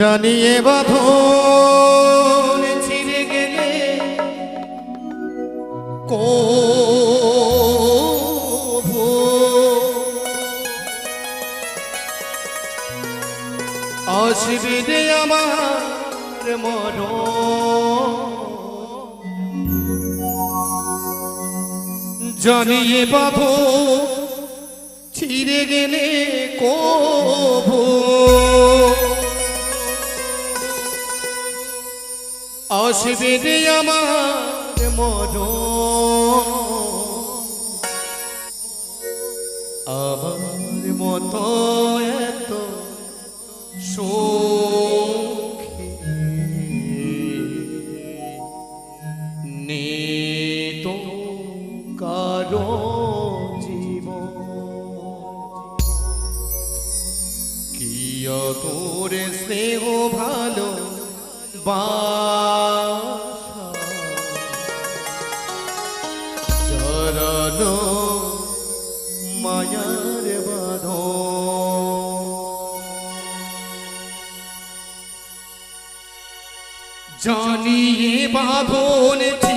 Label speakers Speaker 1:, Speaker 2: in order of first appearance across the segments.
Speaker 1: জানিয়ে বাঁধন। ছিঁড়ে গেলে কভু আসবে রে আমার মর জানিয়ে বাঁধো ছিঁড়ে গেলে কভু আসবে আমার মর আমার মতো এত সুখী নেই তো কারও জীবন। কি তোরে স্নেহ ভালো বাসা জানিয়ে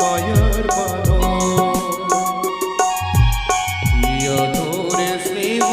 Speaker 1: মায়ার বানো প্রিয় তোরে স্নেহ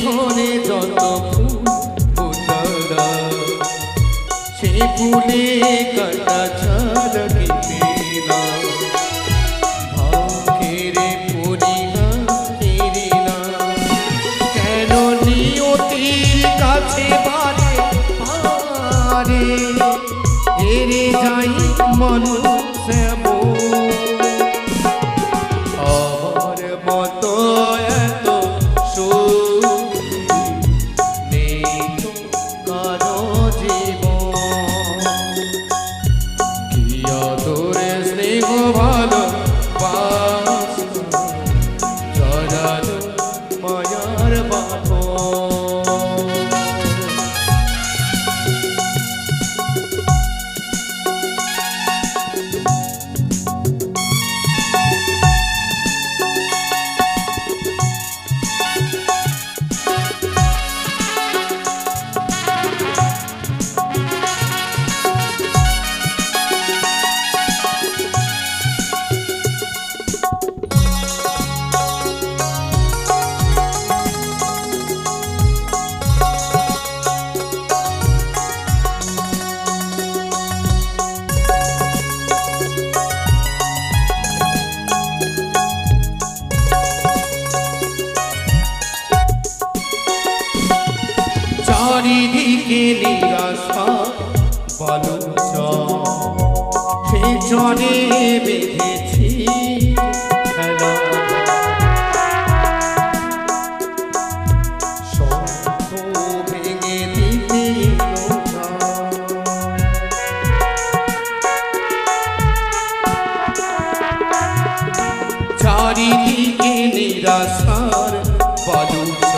Speaker 1: ধরে যত ফুল সে ফুলে কাটা হেরে মন সেব আমার মতো চরে বেঁধেছি খেলা। চারিদিকে নিরাশার বালুচ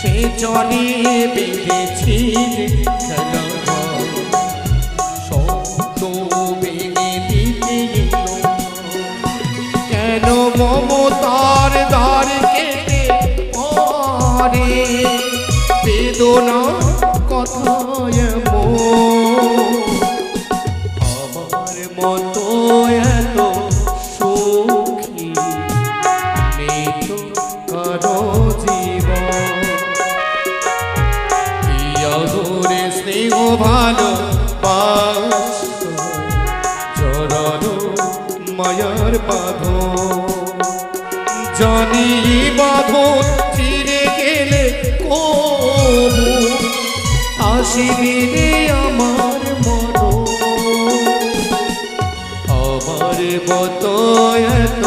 Speaker 1: সে জলে বেঁধেছি বেদনা কথায় আমার মতো এত সুখী তো কারও জীবন। স্নেহ ভালো চরণ মায়ার বাঁধন জানি বাঁধন আসিবি রে আমার মন। আমার মতো এত